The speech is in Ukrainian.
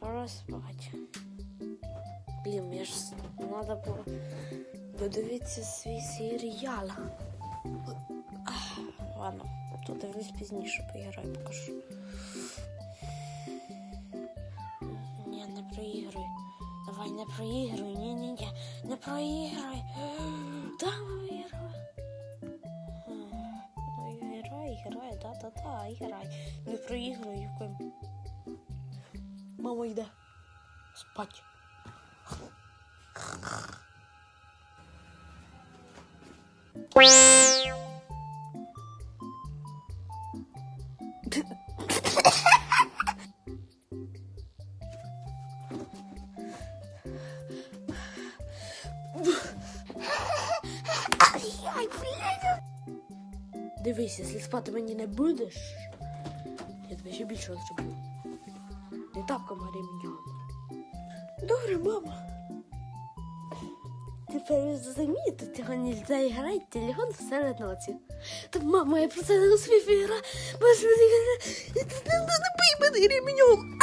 Пора спать. Блін, мені ж треба було додивитися свій серіал. Ладно, то дивлюсь пізніше, поіграю покажу. Ні, не проігруй. Давай не проігруй. Ні, ні, ні. Не проігруй. Грай. Ну, Грай, грай, да-да-да, грай. Не проігруй, Євген. Мама йде. Спать. Дивись, якщо спати мені не будеш, я тебе ще більше зроблю. Не тапками ремням. Добре, мама. Тепер розумієте, цього не можна грати телефон серед ночі. Та мама, я про це не успів грати. Боже, не пий мене ремнем.